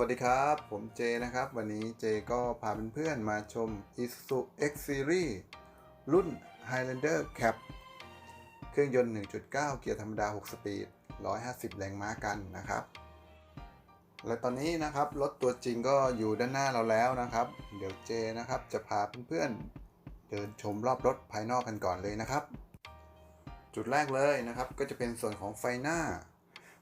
สวัสดีครับ ผมเจนะครับ วันนี้เจก็พาเพื่อนๆมาชม Isuzu X Series รุ่น Highlander Cap เครื่องยนต์ 1.9 เกียร์ธรรมดา 6 สปีด 150 แรงม้ากันนะครับ และตอนนี้นะครับ รถตัวจริงก็อยู่ด้านหน้าเราแล้วนะครับ เดี๋ยวเจนะครับจะพาเพื่อนๆ เดินชมรอบรถภายนอกกันก่อนเลยนะครับ จุดแรกเลยนะครับก็จะเป็นส่วนของไฟหน้า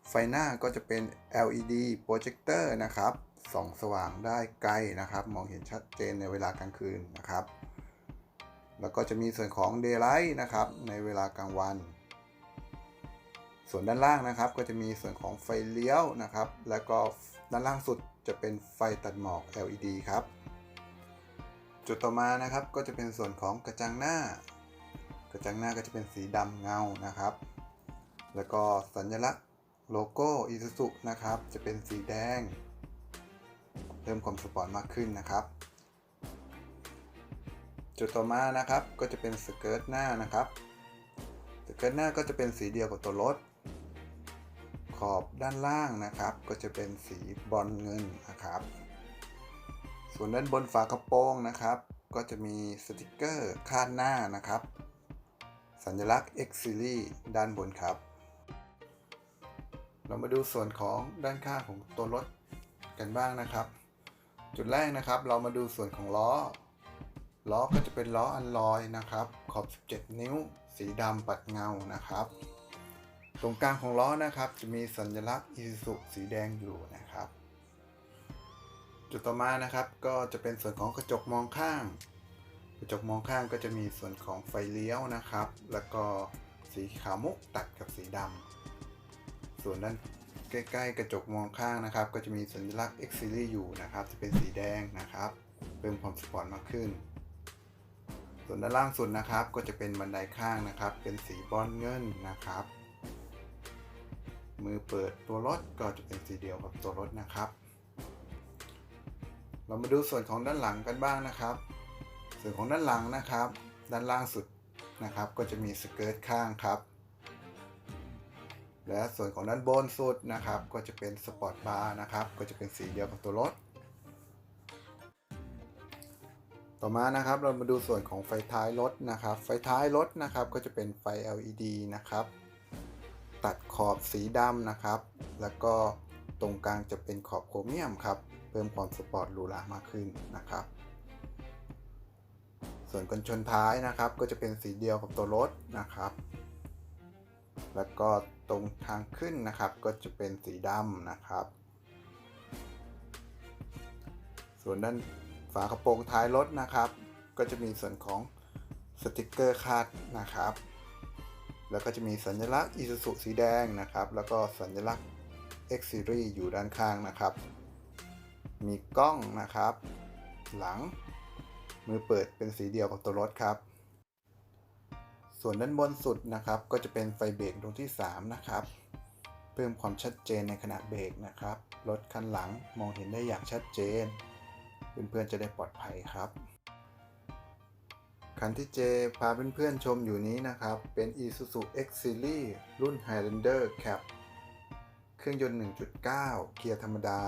ไฟหน้าก็จะเป็น LED โปรเจคเตอร์นะครับส่องสว่างได้ไกลนะครับ มองเห็นชัดเจนในเวลากลางคืนนะครับ แล้วก็จะมีส่วนของ Daylight นะครับ ในเวลากลางวัน ส่วนด้านล่างนะครับ ก็จะมีส่วนของไฟเลี้ยวนะครับ แล้วก็ด้านล่างสุดจะเป็นไฟตัดหมอก LED ครับ จุดต่อมานะครับก็จะเป็นส่วนของกระจังหน้า กระจังหน้าก็จะเป็นสีดำเงานะครับ แล้วก็สัญลักษณ์ โลโก้ Isuzu นะครับ จะเป็นสีแดงเพิ่มความสปอร์ตมากขึ้นนะครับ จุดต่อมานะครับก็จะเป็นสเกิร์ตหน้านะครับสเกิร์ตหน้าก็จะเป็นสีเดียวกับตัวรถ ขอบด้านล่างนะครับ ก็จะเป็นสีบอลเงินนะครับ ส่วนด้านบนฝากระโปรงนะครับ ก็จะมีสติกเกอร์คาดหน้านะครับ สัญลักษณ์ X Series ด้านบนครับ เรามาดูส่วนของด้านข้างของตัวรถกันบ้างนะครับ จุดแรกนะครับ เรามาดูส่วนของล้อ ล้อก็จะเป็นล้ออันลอยนะครับ ขอบ 17 นิ้ว สีดำปัดเงานะครับ ตรงกลางของล้อนะครับ จะมีสัญลักษณ์ Isuzu สีแดงอยู่นะครับ จุดต่อมานะครับก็จะเป็นส่วนของกระจกมองข้าง กระจกมองข้างก็จะมีส่วนของไฟเลี้ยวนะครับ แล้วก็สีขาวมุกตัดกับสีดำ ส่วนด้านใกล้ ๆ กระจกมองข้างนะครับ ก็จะมีสัญลักษณ์ X Series อยู่นะครับ จะเป็นสีแดงนะครับ เพิ่มความสปอร์ตมากขึ้น ส่วนด้านล่างสุดนะครับ ก็จะเป็นบันไดข้างนะครับ เป็นสีบอลเงินนะครับ มือเปิดตัวรถก็จะเป็นสีเดียวกับตัวรถนะครับ เรามาดูส่วนของด้านหลังกันบ้างนะครับ ส่วนของด้านหลังนะครับ ด้านล่างสุดนะครับ ก็จะมีสเกิร์ตข้างครับ และส่วนของด้านบนสุดนะครับ ก็จะเป็นสปอร์ตบาร์นะครับ ก็จะเป็นสีเดียวกับตัวรถ ต่อมานะครับเรามาดูส่วนของไฟท้ายรถนะครับ ไฟท้ายรถนะครับ ก็จะเป็นไฟ LED นะครับ ตัดขอบสีดำนะครับ แล้วก็ตรงกลางจะเป็นขอบโครเมียมครับ เพิ่มความสปอร์ตหรูหรามากขึ้นนะครับ ส่วนกันชนท้ายนะครับ ก็จะเป็นสีเดียวกับตัวรถนะครับ แล้วก็ตรงทางขึ้นนะครับก็จะเป็นสีดำนะครับ ส่วนด้านฝากระโปรงท้ายรถนะครับ ก็จะมีส่วนของสติกเกอร์คาดนะครับ แล้วก็จะมีสัญลักษณ์ Isuzu สีแดงนะครับ แล้วก็สัญลักษณ์ X Series อยู่ด้านข้างนะครับ มีกล้องนะครับ หลังมือเปิดเป็นสีเดียวกับตัวรถครับ ส่วนด้านบนสุดนะครับ ก็จะเป็นไฟเบรกดวงที่ 3 นะครับ เพิ่มความชัดเจนในขณะเบรกนะครับรถคันหลังมองเห็นได้อย่างชัดเจน เพื่อนๆจะได้ปลอดภัยครับ คันที่เจพาเพื่อนๆชมอยู่นี้นะครับ เป็น Isuzu X Series รุ่น Highlander Cap เครื่องยนต์ 1.9 เกียร์ธรรมดา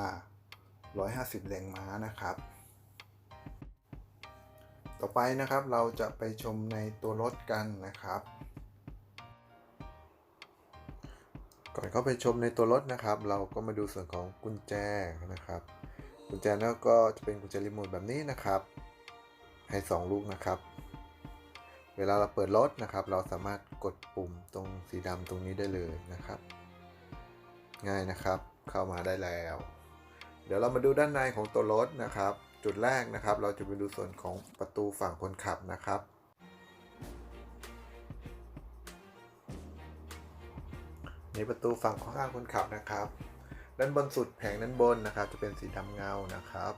150 แรงม้านะครับ ต่อไปนะครับเราจะไปชมในตัวรถกันนะครับ ก่อนเข้าไปชมในตัวรถนะครับ เราก็มาดูส่วนของกุญแจนะครับ กุญแจแล้วก็จะเป็นกุญแจรีโมทแบบนี้นะครับ ให้ 2 ลูกนะครับ เวลาเราเปิดรถนะครับ เราสามารถกดปุ่มตรงสีดำตรงนี้ได้เลยนะครับ ง่ายนะครับเข้ามาได้แล้ว เดี๋ยวเรามาดูด้านในของตัวรถนะครับ จุดแรกนะครับ เราจะไปดูส่วนของประตูฝั่งคนขับนะครับ ในประตูฝั่งข้างคนขับนะครับ ด้านบนสุดแผงด้านบนนะครับ จะเป็นสีดำเงานะครับ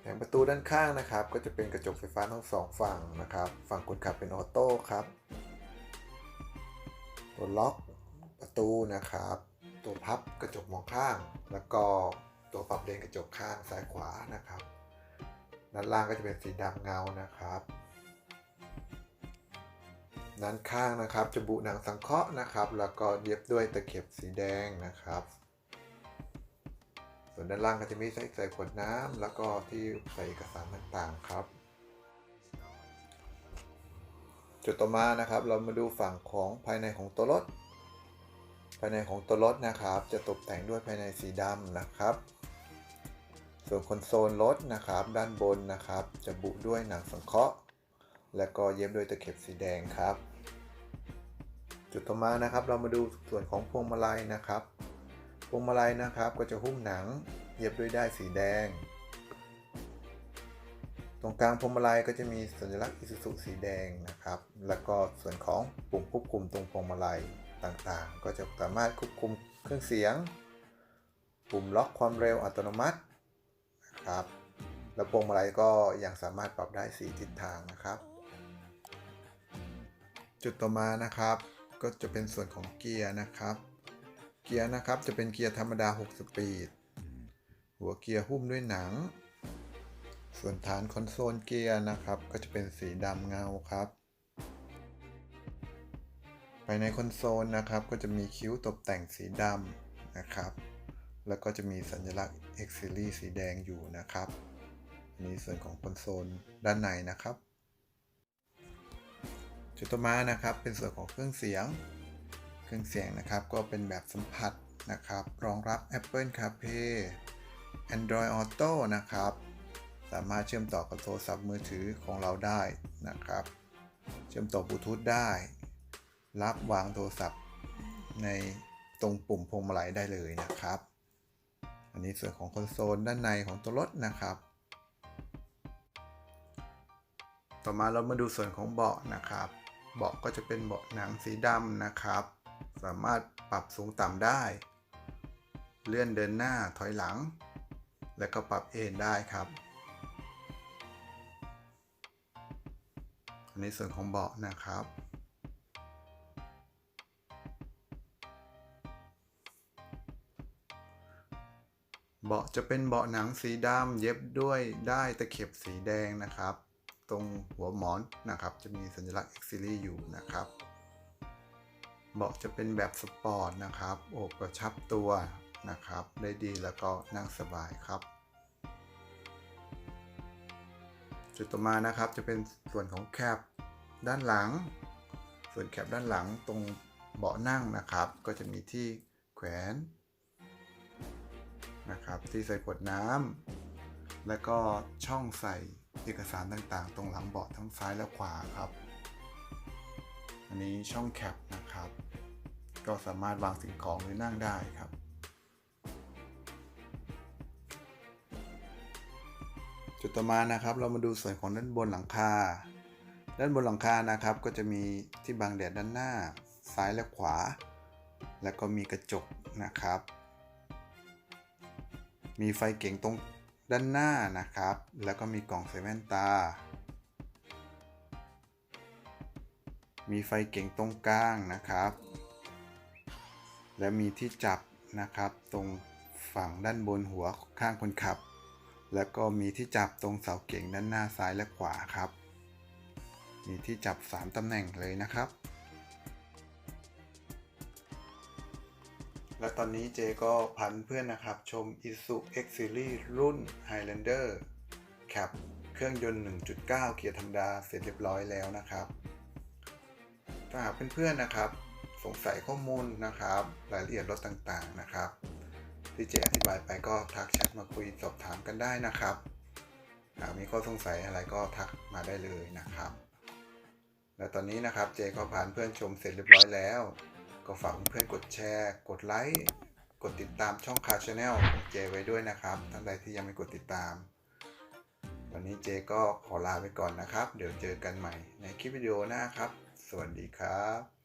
แผงประตูด้านข้างนะครับ ก็จะเป็นกระจกไฟฟ้าทั้งสองฝั่งนะครับ ฝั่งคนขับเป็นออโต้ครับ ตัวล็อกประตูนะครับ ตัวพับกระจกมองข้าง แล้วก็ ตัวปรับเลนกระจกข้างซ้ายขวานะครับด้านล่างก็จะเป็นสีดำเงานะครับด้านข้างนะครับจะบุหนังสังเคราะห์นะครับ แล้วก็เย็บด้วยตะเข็บสีแดงนะครับ ส่วนด้านล่างก็จะมีใส่ใส่ขวดน้ำแล้วก็ที่ใส่เอกสารต่างๆครับ จุดต่อมานะครับ เรามาดูฝั่งของภายในของตัวรถ ภายในของตัวรถนะครับ จะตกแต่งด้วยภายในสีดำนะครับ ส่วนคอนโซลรถนะครับ ด้านบนนะครับ จะบุด้วยหนังสังเคราะห์ และก็เย็บด้วยตะเข็บสีแดงครับ จุดต่อมานะครับ เรามาดูส่วนของพวงมาลัยนะครับ พวงมาลัยนะครับก็จะหุ้มหนัง เย็บด้วยด้ายสีแดง ตรงกลางพวงมาลัยก็จะมีสัญลักษณ์อิซูซุสีแดงนะครับ แล้วก็ส่วนของปุ่มควบคุมตรงพวงมาลัย ต่างๆ ก็จะสามารถควบคุมเครื่องเสียง ปุ่มล็อกความเร็วอัตโนมัตินะครับแล้วพวงมาลัยก็ยังสามารถปรับได้สีทิศทางนะครับ จุดต่อมานะครับ ก็จะเป็นส่วนของเกียร์นะครับ เกียร์นะครับจะเป็นเกียร์ธรรมดา 6 สปีด หัวเกียร์หุ้มด้วยหนัง ส่วนฐานคอนโซลเกียร์นะครับ ก็จะเป็นสีดำเงาครับ ภายในคอนโซลนะครับ ก็จะมีคิ้วตกแต่งสีดำนะครับ แล้วก็จะมีสัญลักษณ์ X Series สีแดงอยู่นะครับนนี้ส่วนของคอนโซลด้านในนะครับ จุดต่อมานะครับ เป็นส่วนของเครื่องเสียง เครื่องเสียงนะครับ ก็เป็นแบบสัมผัสนะครับ รองรับ Apple CarPlay Android Auto นะครับ สามารถเชื่อมต่อกับโทรศัพท์มือถือของเราได้นะครับ เชื่อมต่อบลูทูธได้ รับวางโทรศัพท์ในตรงปุ่มพวงมาลัยได้เลยนะครับ อันนี้ส่วนของคอนโซลด้านในของตัวรถนะครับ ต่อมาเรามาดูส่วนของเบาะนะครับ เบาะก็จะเป็นเบาะหนังสีดำนะครับ สามารถปรับสูงต่ำได้ เลื่อนเดินหน้าถอยหลัง และก็ปรับเอนได้ครับอันนี้ส่วนของเบาะนะครับ เบาะจะเป็นเบาะหนังสีดำเย็บด้วยได้ตะเข็บสีแดงนะครับ ตรงหัวหมอนนะครับ จะมีสัญลักษณ์ X Series อยู่นะครับ เบาะจะเป็นแบบสปอร์ตนะครับอบกระชับตัวนะครับ ได้ดีแล้วก็นั่งสบายครับ จุดต่อมานะครับจะเป็นส่วนของแคปด้านหลัง ส่วนแคปด้านหลังตรงเบาะนั่งนะครับ ก็จะมีที่แขวน นะครับที่ใส่ขวดน้ำและก็ช่องใส่เอกสารต่างๆ ตรงหลังเบาะทั้งซ้ายและขวาครับ อันนี้ช่องแคปนะครับ ก็สามารถวางสิ่งของหรือนั่งได้ครับจุดต่อมานะครับ เรามาดูส่วนของด้านบนหลังคา ด้านบนหลังคานะครับ ก็จะมีที่บังแดดด้านหน้า ซ้ายและขวา แล้วก็มีกระจกนะครับ มีไฟเก่งตรงด้านหน้านะครับ แล้วก็มีกล่องใส่แว่นตา มีไฟเก่งตรงกลางนะครับ และมีที่จับนะครับ ตรงฝั่งด้านบนหัวข้างคนขับ แล้วก็มีที่จับตรงเสาเก่งด้านหน้าซ้ายและขวาครับ มีที่จับ 3ตำแหน่งเลยนะครับ และตอนนี้เจก็พันเพื่อนนะครับ ชม Isuzu X Series รุ่น Highlander Cap เครื่องยนต์ 1.9 เกียร์ธรรมดาเสร็จเรียบร้อยแล้วนะครับ ถ้าหากเพื่อนๆนะครับ สงสัยข้อมูลนะครับ รายละเอียดรถต่างๆนะครับ ที่เจอธิบายไปก็ทักแชทมาคุยสอบถามกันได้นะครับหากมีข้อสงสัยอะไรก็ทักมาได้เลยนะครับ และตอนนี้นะครับเจก็ผ่านเพื่อนชมเสร็จเรียบร้อยแล้ว ก็ฝากเพื่อนๆกดแชร์ กดไลค์กดติดตามช่องคาชาแนลของเจไว้ด้วยนะครับ ท่านใดที่ยังไม่กดติดตาม วันนี้เจก็ขอลาไปก่อนนะครับ เดี๋ยวเจอกันใหม่ในคลิปวิดีโอหน้าครับ สวัสดีครับ